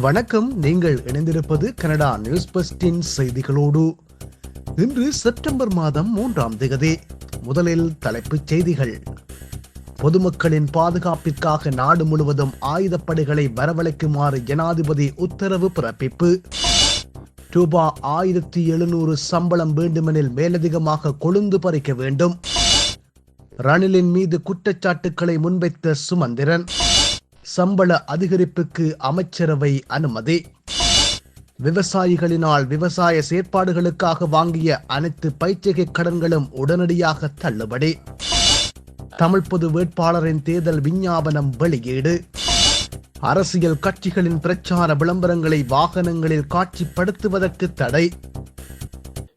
வணக்கம் நீங்கள் இணைந்திருப்பது கனடா நியூஸ் பஸ்டின் செய்திகளோடு. இன்று செப்டம்பர் மாதம் மூன்றாம் திகதி முதலில் தலைப்புச் செய்திகள். பொதுமக்களின் பாதுகாப்பிற்காக நாடு முழுவதும் ஆயுதப்படைகளை வரவழைக்குமாறு ஜனாதிபதி உத்தரவு பிறப்பிப்பு. ரூபா ஆயிரத்தி எழுநூறு சம்பளம் வேண்டுமெனில் மேலதிகமாக கொழுந்து பறிக்க வேண்டும். ரணிலின் மீது குற்றச்சாட்டுக்களை முன்வைத்த சுமந்திரன். சம்பள அதிகரிப்புக்கு அமைச்சரவை அனுமதி. விவசாயிகளினால் விவசாய செயற்பாடுகளுக்காக வாங்கிய அனைத்து பயிற்சிகை கடன்களும் உடனடியாக தள்ளுபடி. தமிழ் பொது வேட்பாளரின் தேர்தல் விஞ்ஞாபனம் வெளியீடு. அரசியல் கட்சிகளின் பிரச்சார விளம்பரங்களை வாகனங்களில் காட்சிப்படுத்துவதற்கு தடை.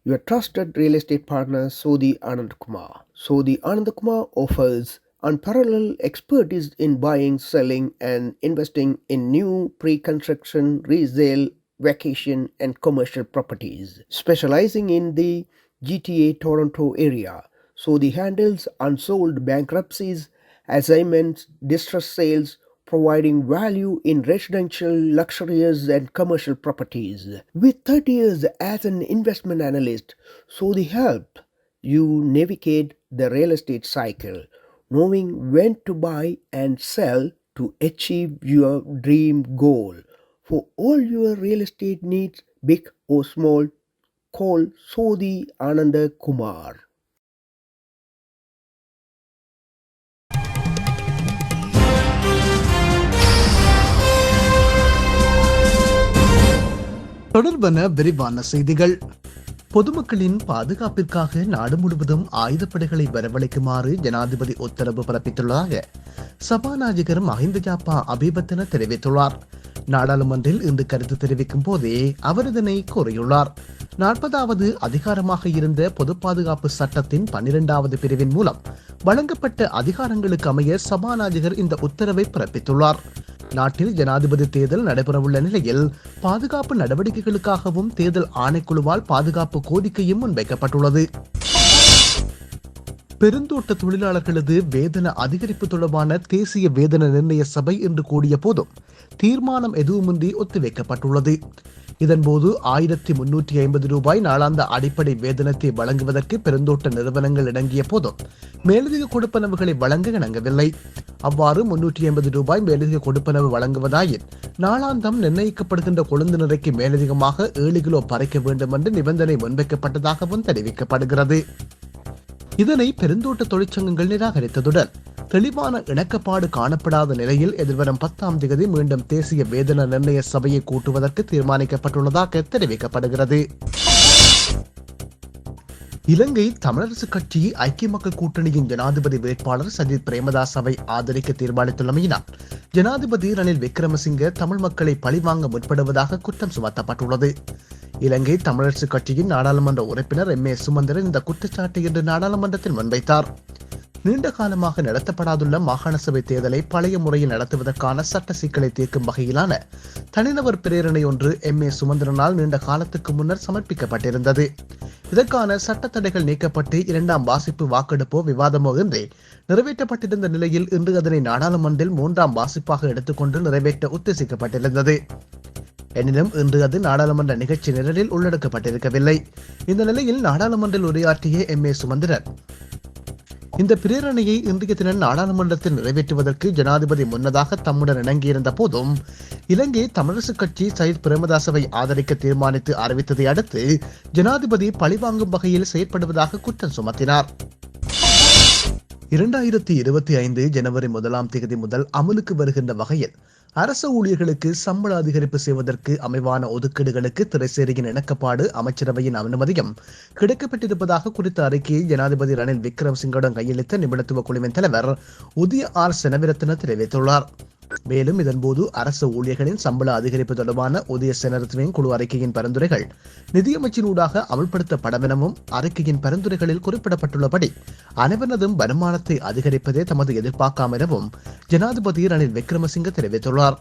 Your trusted real estate partner Sodhi Anandkumar. Sodhi Anandkumar offers unparalleled expertise in buying, selling, and investing in new pre-construction, resale, vacation, and commercial properties. Specializing in the GTA Toronto area, Sodhi handles unsold bankruptcies, assignments, distress sales, providing value in residential, luxurious, and commercial properties. With 30 years as an investment analyst, Sodhi help you navigate the real estate cycle, knowing when to buy and sell to achieve your dream goal. For all your real estate needs, big or small, call Sodhi Ananda Kumar. தொடர்பான விரிவான செய்திகள் பொதுமக்களின் பாதுகாப்பிற்காக நாடு முழுவதும் ஆயுதப்படைகளை வரவழைக்குமாறு ஜனாதிபதி உத்தரவு பிறப்பித்துள்ளதாக சபாநாயகர் மஹிந்த ஜாப்பா அபிபத்தன தெரிவித்துள்ளார். நாடாளுமன்றில் இன்று கருத்து தெரிவிக்கும் போதே அவர் இதனை கூறியுள்ளார். நாற்பதாவது அதிகாரமாக இருந்த பொது பாதுகாப்பு சட்டத்தின் பன்னிரெண்டாவது பிரிவின் மூலம் வழங்கப்பட்ட அதிகாரங்களுக்கு அமைய சபாநாயகர் இந்த உத்தரவை பிறப்பித்துள்ளார். நாட்டில் ஜனாதிபதி தேர்தல் நடைபெறவுள்ள நிலையில் பாதுகாப்பு நடவடிக்கைகளுக்காகவும் தேர்தல் ஆணைக்குழுவால் பாதுகாப்பு கோரிக்கையும் முன்வைக்கப்பட்டுள்ளது. பெருந்தோட்ட தொழிலாளர்களது வேதன அதிகரிப்பு தொடர்பான தேசிய வேதன நிர்ணய சபை இன்று கூடிய போதும் தீர்மானம் எதுவுமின்றி ஒத்திவைக்கப்பட்டுள்ளது. இதன்போது ஆயிரத்தி முன்னூற்றி ஐம்பது ரூபாய் நாளாந்த அடிப்படை வேதனத்தை வழங்குவதற்கு பெருந்தோட்ட நிறுவனங்கள் இணங்கிய போதும் மேலதிக கொடுப்பனவுகளை வழங்க இணங்கவில்லை. அவ்வாறு முன்னூற்றி ஐம்பது ரூபாய் மேலதிக கொடுப்பனவு வழங்குவதாயின் நாளாந்தம் நிர்ணயிக்கப்படுகின்ற கொழுந்து நிறைக்கு மேலதிகமாக ஏழு கிலோ பறைக்க வேண்டும் என்று நிபந்தனை முன்வைக்கப்பட்டதாகவும் தெரிவிக்கப்படுகிறது. இதனை பெருந்தோட்ட தொழிற்சங்கங்கள் நிராகரித்ததுடன் தெளிவான இணக்கப்பாடு காணப்படாத நிலையில் எதிர்வரும் பத்தாம் தேதி மீண்டும் தேசிய வேதன நிர்ணய சபையை கூட்டுவதற்கு தீர்மானிக்கப்பட்டுள்ளதாக தெரிவிக்கப்படுகிறது. இலங்கை தமிழரசு கட்சி ஐக்கிய மக்கள் கூட்டணியின் ஜனாதிபதி வேட்பாளர் சஜித் பிரேமதாசவை ஆதரிக்க தீர்மானித்துள்ளமையினால் ஜனாதிபதி ரணில் விக்ரமசிங்க தமிழ் மக்களை பழிவாங்க முற்படுவதாக குற்றம் சுமத்தப்பட்டுள்ளது. இலங்கை தமிழரசு கட்சியின் நாடாளுமன்ற உறுப்பினர் எம் ஏ சுமந்திரன் இந்த குற்றச்சாட்டை இன்று நாடாளுமன்றத்தில் முன்வைத்தார். நீண்ட காலமாக நடத்தப்படாதுள்ள மாகாண சபை தேர்தலை பழைய முறையில் நடத்துவதற்கான சட்ட சிக்கலை தீர்க்கும் வகையிலான தனிநபர் பிரேரணை ஒன்று எம். ஏ. சுமந்திரனால் நீண்ட காலத்துக்கு முன்னர் சமர்ப்பிக்கப்பட்டிருந்தது. இதற்கான சட்ட தடைகள் நீக்கப்பட்டு இரண்டாம் வாசிப்பு வாக்கெடுப்போ விவாதமோ இன்றி நிறைவேற்றப்பட்டிருந்த நிலையில் இன்று அதனை நாடாளுமன்றில் மூன்றாம் வாசிப்பாக எடுத்துக்கொண்டு நிறைவேற்ற உத்தேசிக்கப்பட்டிருந்தது. எனினும் இன்று அது நாடாளுமன்ற நிகழ்ச்சி நிரலில் உள்ளடக்கப்பட்டிருக்கவில்லை. இந்த நிலையில் நாடாளுமன்றில் உரையாற்றிய எம். ஏ. சுமந்திரன் இந்த பிரேரணையை இன்றைய தினம் நாடாளுமன்றத்தில் நிறைவேற்றுவதற்கு ஜனாதிபதி முன்னதாக தம்முடன் இணங்கியிருந்த போதும் இலங்கை தமிழரசு கட்சி சயித் பிரேமதாசவை ஆதரிக்க தீர்மானித்து அறிவித்ததை அடுத்து ஜனாதிபதி பழிவாங்கும் வகையில் செயற்படுவதாக குற்றம் சுமத்தினார். இரண்டாயிரத்தி இருபத்தி ஐந்து ஜனவரி முதலாம் தேதி முதல் அமலுக்கு வருகின்ற வகையில் அரசு ஊழியர்களுக்கு சம்பள அதிகரிப்பு செய்வதற்கு அமைவான ஒதுக்கீடுகளுக்கு திரைசேரியின் இணக்கப்பாடு அமைச்சரவையின் அனுமதியும் கிடைக்கப்பட்டிருப்பதாக குறித்த அறிக்கையை ஜனாதிபதி ரணில் விக்ரம் சிங்கடன் கையளித்த நிபுணத்துவ குழுவின் தலைவர் உதய ஆர் செனவிரத்ன தெரிவித்துள்ளார். மேலும் இதன்போது அரசு ஊழியர்களின் சம்பள அதிகரிப்பு தொடர்பான உதய செனரத்வின் குழு அறிக்கையின் பரிந்துரைகள் நிதியமைச்சினூடாக அமல்படுத்தப்படவெனவும் அறிக்கையின் பரிந்துரைகளில் குறிப்பிடப்பட்டுள்ளபடி அனைவரதும் வருமானத்தை அதிகரிப்பதே தமது எதிர்பார்க்காம் எனவும் ஜனாதிபதி ரணில் விக்ரமசிங்க தெரிவித்துள்ளார்.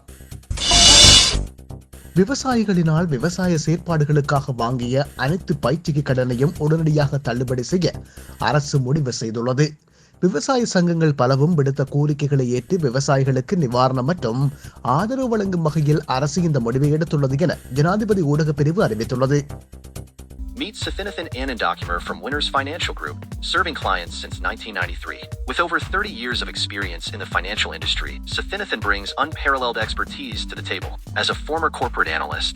விவசாயிகளினால் விவசாய செயற்பாடுகளுக்காக வாங்கிய அனைத்து பயிற்சிக்கு கடனையும் உடனடியாக தள்ளுபடி செய்ய அரசு முடிவு செய்துள்ளது. விவசாய சங்கங்கள் பலவும் விடுத்த கோரிக்கைகளை ஏற்று விவசாயிகளுக்கு நிவாரணம் மற்றும் ஆதரவு வழங்கும் வகையில் அரசு இந்த முடிவை எடுத்துள்ளது என ஜனாதிபதி ஊடகப் பிரிவு அறிவித்துள்ளது Meet Safinathan Anandakumar from Winners Financial Group, serving clients since 1993. With over 30 years of experience in the financial industry, Safinathan brings unparalleled expertise to the table. As a former corporate analyst,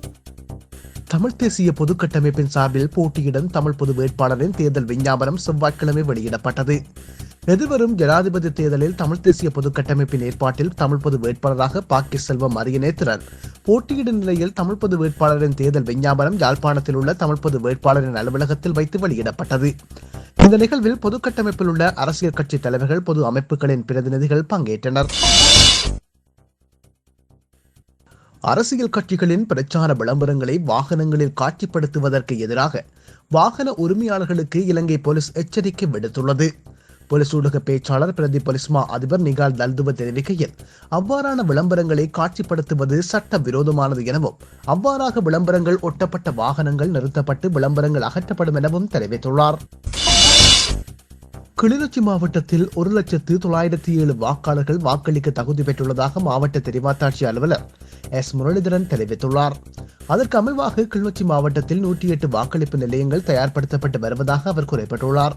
Tamil தேசிய பொதுக்கட்டமைப்பின் சார்பில் போட்டியிடும் தமிழ் பொது வேட்பாளரின் தேர்தல் விஞ்ஞாபனம் செவ்வாய்க்கிழமை வெளியிடப்பட்டது. எதிர்வரும் ஜனாதிபதி தேர்தலில் தமிழ் தேசிய பொதுக்கட்டமைப்பின் ஏற்பாட்டில் தமிழ் பொது வேட்பாளராக பாக்கி செல்வம் அரியநேத்திரன் போட்டியிடும் நிலையில் தமிழ் பொது வேட்பாளரின் தேர்தல் விஞ்ஞாபனம் யாழ்ப்பாணத்தில் உள்ள தமிழ் பொது வேட்பாளரின் அலுவலகத்தில் வைத்து வெளியிடப்பட்டது. இந்த நிகழ்வில் பொதுக்கட்டமைப்பில் உள்ள அரசியல் கட்சி தலைவர்கள் பொது அமைப்புகளின் பிரதிநிதிகள் பங்கேற்றனர். அரசியல் கட்சிகளின் பிரச்சார விளம்பரங்களை வாகனங்களில் காட்சிப்படுத்துவதற்கு எதிராக வாகன உரிமையாளர்களுக்கு இலங்கை போலீஸ் எச்சரிக்கை விடுத்துள்ளது. போலீஸ் ஊடக பேச்சாளர் பிரதி பொலிஸ்மா அதிபர் நிகால் தல்துவ தெரிவிக்கையில் அவ்வாறான விளம்பரங்களை காட்சிப்படுத்துவது சட்ட விரோதமானது எனவும் அவ்வாறாக விளம்பரங்கள் ஒட்டப்பட்ட வாகனங்கள் நிறுத்தப்பட்டு விளம்பரங்கள் அகற்றப்படும் எனவும் தெரிவித்துள்ளார். கிளிநொச்சி மாவட்டத்தில் ஒரு லட்சத்து தொள்ளாயிரத்தி ஏழு வாக்காளர்கள் வாக்களிக்க தகுதி பெற்றுள்ளதாக மாவட்ட தெரிவாத்தாட்சி அலுவலர் எஸ் முரளிதரன் தெரிவித்துள்ளார். அதற்கு அமைவாக கிளிநொச்சி மாவட்டத்தில் நூற்றி எட்டு வாக்களிப்பு நிலையங்கள் தயார்படுத்தப்பட்டு வருவதாக அவர் குறிப்பிட்டுள்ளார்.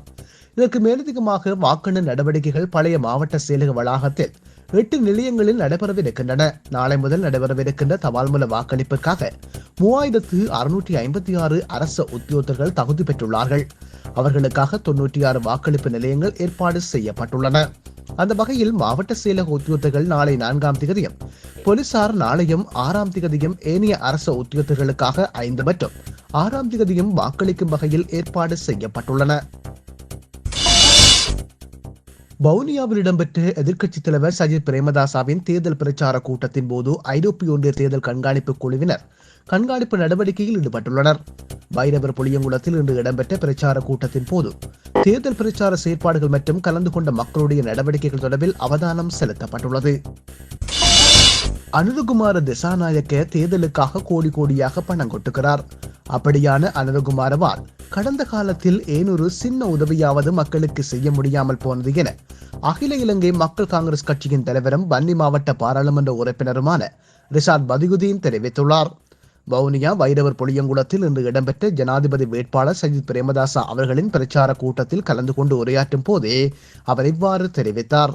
இதற்கு மேலதிகமாக வாக்கெண்ணு நடவடிக்கைகள் பழைய மாவட்ட செயலக வளாகத்தில் எட்டு நிலையங்களில் நடைபெறவிருக்கின்றன. நாளை முதல் நடைபெறவிருக்கின்ற தபால் மூல வாக்களிப்புக்காக மூவாயிரத்து அறுநூற்றி ஐம்பத்தி ஆறு அரச உத்தியோகர்கள் தகுதி பெற்றுள்ளார்கள். அவர்களுக்காக தொன்னூற்றி ஆறு வாக்களிப்பு நிலையங்கள் ஏற்பாடு செய்யப்பட்டுள்ளன. அந்த வகையில் மாவட்ட செயலக உத்தியோகத்தர்கள் நாளை நான்காம் திகதியும் போலீசார் நாளையும் ஆறாம் திகதியும் ஏனைய அரசு உத்தியோகத்தர்களுக்காக ஐந்து மற்றும் ஆறாம் திகதியும் வாக்களிக்கும் வகையில் ஏற்பாடு செய்யப்பட்டுள்ளன. வவுனியாவில் இடம்பெற்ற எதிர்க்கட்சித் தலைவர் சஜித் பிரேமதாசாவின் தேர்தல் பிரச்சார கூட்டத்தின் போது ஐரோப்பிய ஒன்றிய தேர்தல் கண்காணிப்பு குழுவினர் கண்காணிப்பு நடவடிக்கையில் ஈடுபட்டுள்ளனர். வைரவர் புளியங்குளத்தில் இன்று இடம்பெற்ற பிரச்சார கூட்டத்தின் போது தேர்தல் பிரச்சார செயற்பாடுகள் மற்றும் கலந்து கொண்ட மக்களுடைய நடவடிக்கைகள் தொடர்பில் அவதானம் செலுத்தப்பட்டுள்ளது. அனுருகுமார திசாநாயக்க தேர்தலுக்காக கோடி கோடியாக பணம் கொட்டுகிறார். அப்படியான அனுருகுமாரவால் கடந்த காலத்தில் ஏனொரு சின்ன உதவியாவது மக்களுக்கு செய்ய முடியாமல் போனது என அகில இலங்கை மக்கள் காங்கிரஸ் கட்சியின் தலைவரும் வன்னி மாவட்ட பாராளுமன்ற உறுப்பினருமான ரிஷாத் பதிகுதீன் தெரிவித்துள்ளார். வவுனியா வைரவர் புளியங்குளத்தில் இன்று இடம்பெற்ற ஜனாதிபதி வேட்பாளர் சஜித் பிரேமதாசா அவர்களின் பிரச்சார கூட்டத்தில் கலந்து கொண்டு உரையாற்றும் போதே அவர் இவ்வாறு தெரிவித்தார்.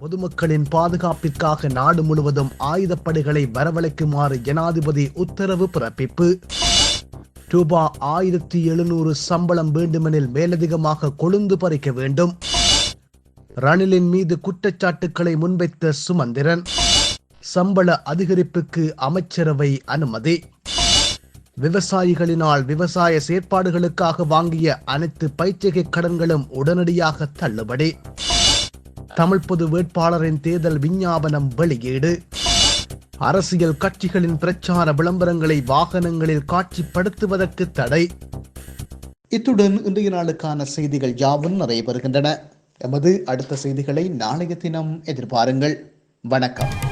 பொதுமக்களின் பாதுகாப்பிற்காக நாடு முழுவதும் ஆயுதப்படைகளை வரவழைக்குமாறு ஜனாதிபதி உத்தரவு பிறப்பிப்பு. ரூபா ஆயிரத்தி எழுநூறு சம்பளம் வேண்டுமெனில் மேலதிகமாக கொழுந்து பறிக்க வேண்டும். ரணிலின் மீது குற்றச்சாட்டுக்களை முன்வைத்த சுமந்திரன் சம்பள அதிகரிப்புக்கு அமைச்சரவை அனுமதி. விவசாயிகளினால் விவசாய செயற்பாடுகளுக்காக வாங்கிய அனைத்து பயிற்சிகை கடன்களும் உடனடியாக தள்ளுபடி. தமிழ் பொது வேட்பாளரின் தேர்தல் விஞ்ஞாபனம் வெளியீடு. அரசியல் கட்சிகளின் பிரச்சார விளம்பரங்களை வாகனங்களில் காட்சிப்படுத்துவதற்கு தடை. இத்துடன் இன்றைய நாளுக்கான செய்திகள் யாவும் நிறைய பெறுகின்றன எமது அடுத்த செய்திகளை நாளைய தினம் எதிர்பாருங்கள். வணக்கம்.